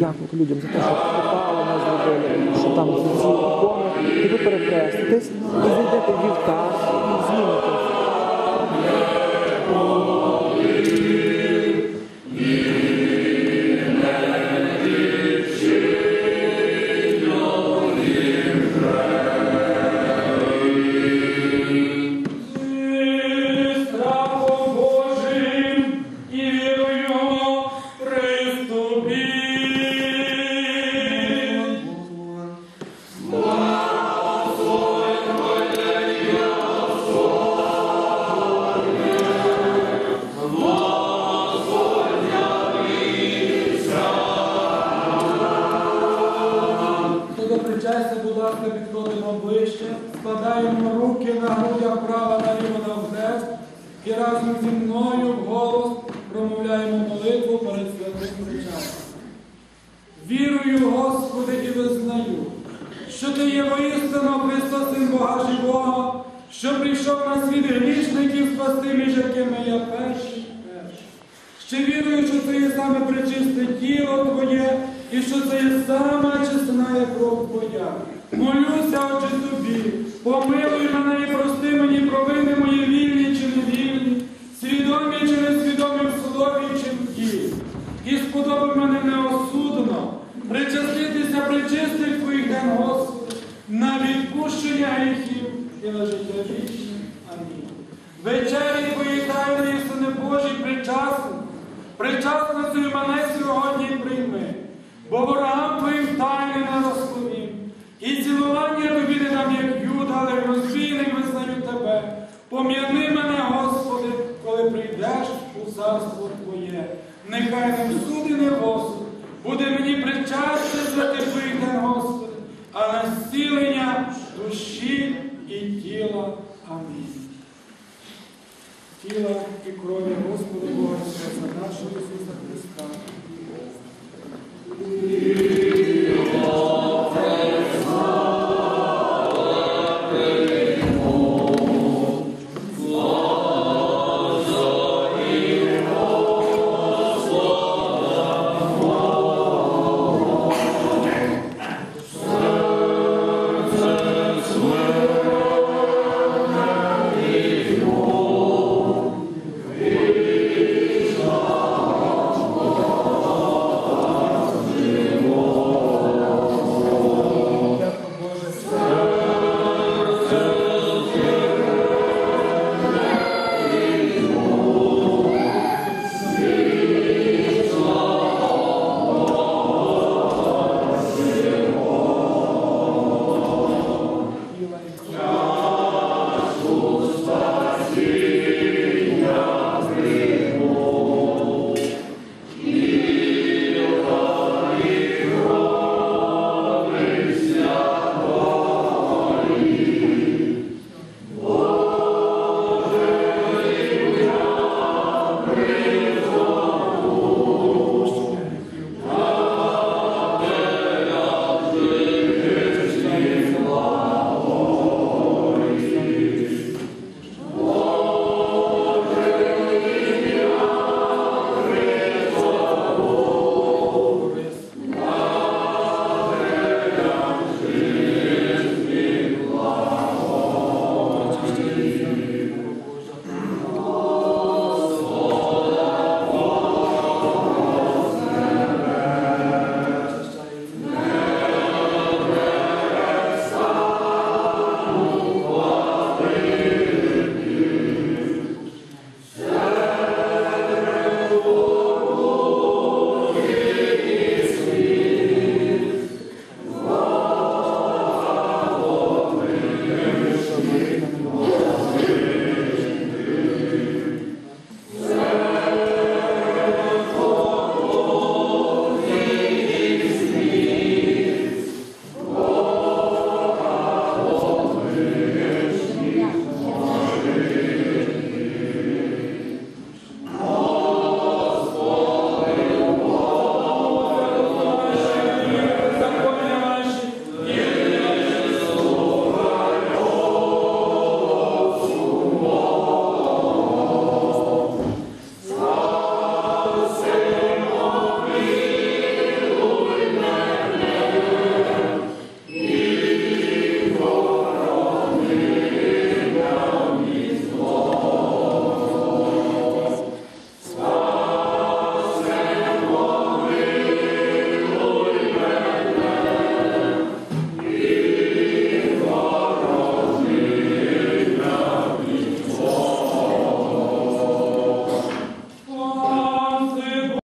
дякувати людям за те, що що там ці ікони, і ви перехреститесь, і зайдете в вівтар, і зміните. На грудях права наліво на хрест і разом зі мною вголос промовляємо молитву перед святим причастям. Вірую, Господи, і визнаю, що Ти є воістину Христос, Бога Живого, що прийшов на світ грішників спасти, між якими я перший. перший. Ще вірую, що це є саме причисте тіло Твоє, і що це є сама чесна кров Твоя. Молюся, Отче тобі, помилуй мене і прости мені провини мої вільні чи невільні, свідомі чи несвідомі в слові чи. І сподоби мене неосудно причаститися причистих Твоїх ден, Господи, на відпущення гріхів і на життя вічне. Амінь. Вечері Твої тайної, Сине Божий, причасно, причасно цю мене сьогодні прийми, бо ворогам Твоїм тайни не розповім. І цілування тобі не дам, як юда, але розбійник визнаю тебе. Пом'яни мене, Господи, коли прийдеш у царство Твоє. Нехай не суди, не в буде мені причастя за тебе, Господи, а на зцілення душі і тіла. Амінь тіла і крові Господа Бога за нашого Ісуса Христа.